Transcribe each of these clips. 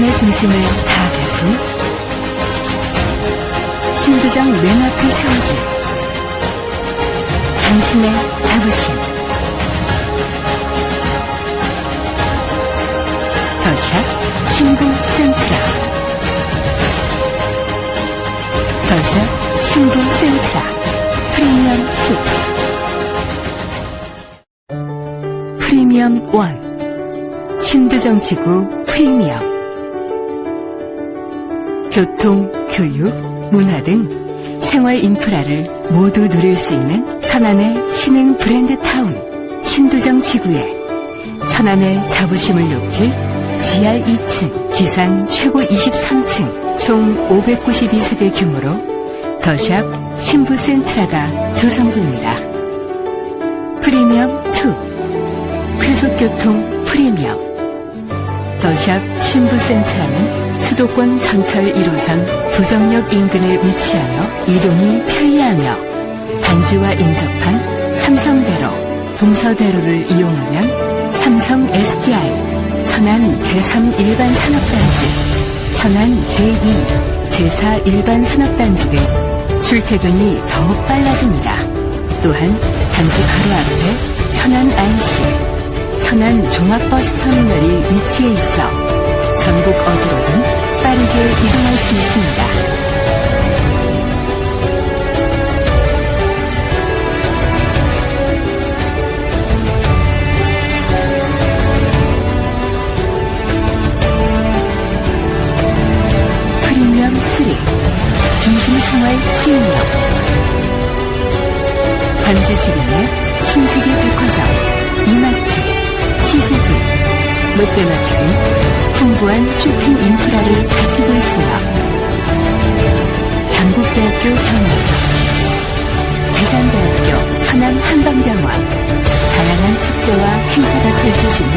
천안의 중심을 다 가진 신도장 맨 앞에 세워진 당신의 자부심. 더샵 신부 센트라. 더샵 신부 센트라. 프리미엄 6 프리미엄 1 신도정지구 프리미엄 교통, 교육, 문화 등 생활 인프라를 모두 누릴 수 있는 천안의 신흥 브랜드 타운 신도정 지구에 천안의 자부심을 높일 지하 2층, 지상 최고 23층, 총 592세대 규모로 더샵 신부 센트라가 조성됩니다. 프리미엄 2 쾌속교통 프리미엄 더샵 신부센터는 수도권 전철 1호선 부정역 인근에 위치하여 이동이 편리하며 단지와 인접한 삼성대로, 동서대로를 이용하면 삼성 SDI, 천안 제3 일반 산업단지, 천안 제2, 제4 일반 산업단지는 출퇴근이 더욱 빨라집니다. 또한 단지 바로 앞에 천안 IC, 천안 종합버스터미널이 위치해 있어 전국 어디로든 빠르게 이동할 수 있습니다. 프리미엄 3 중심생활 프리미엄 주변에 신세계 백화점, 이마트, CGV, 롯데마트 등 풍부한 쇼핑 인프라를 갖추고 있으며 한국대학교 경남, 대산대학교 천안 한방병원, 다양한 축제와 행사가 펼쳐지는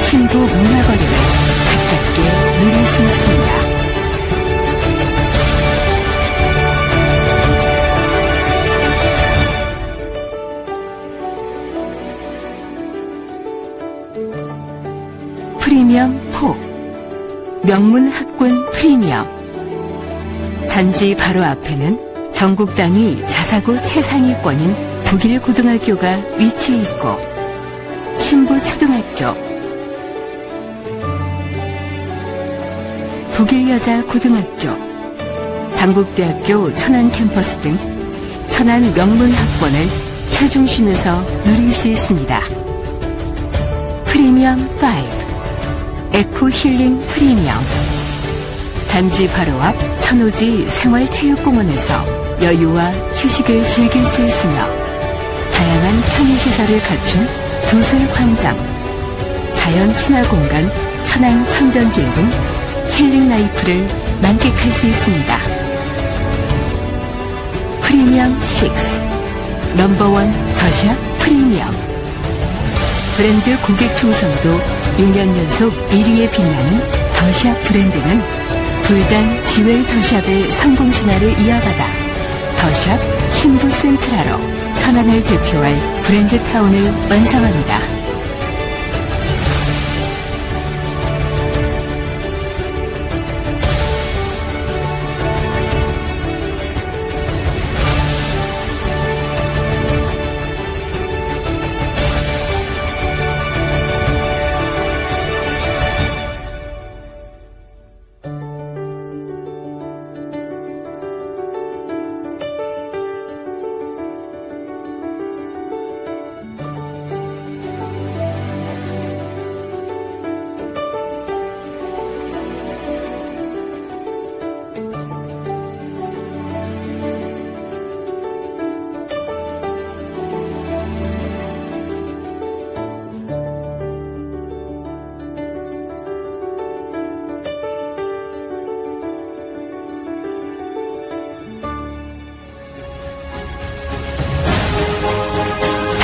신부 문화거리를 가깝게 누릴 수 있습니다. 프리미엄 4 명문 학군 프리미엄 단지 바로 앞에는 전국 단위 자사고 최상위권인 북일 고등학교가 위치해 있고 신부 초등학교 북일 여자 고등학교 당국대학교 천안 캠퍼스 등 천안 명문 학번을 최중심에서 누릴 수 있습니다. 프리미엄 5 에코 힐링 프리미엄 단지 바로 앞 천오지 생활체육공원에서 여유와 휴식을 즐길 수 있으며 다양한 편의시설을 갖춘 도슬광장 자연 친화 공간 천안 청변길 등 힐링 라이프를 만끽할 수 있습니다. 프리미엄 6 넘버원 더샵 프리미엄 브랜드 고객 충성도 6년 연속 1위에 빛나는 더샵 브랜드는 불단 지웰 더샵의 성공 신화를 이어받아 더샵 신부 센트라로 천안을 대표할 브랜드 타운을 완성합니다.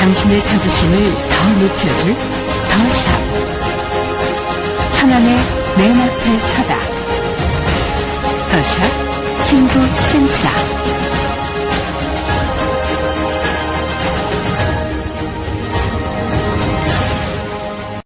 당신의 자부심을 더 높여줄 더샵. 천안의 맨 앞에 서다. 더샵 신부 센트라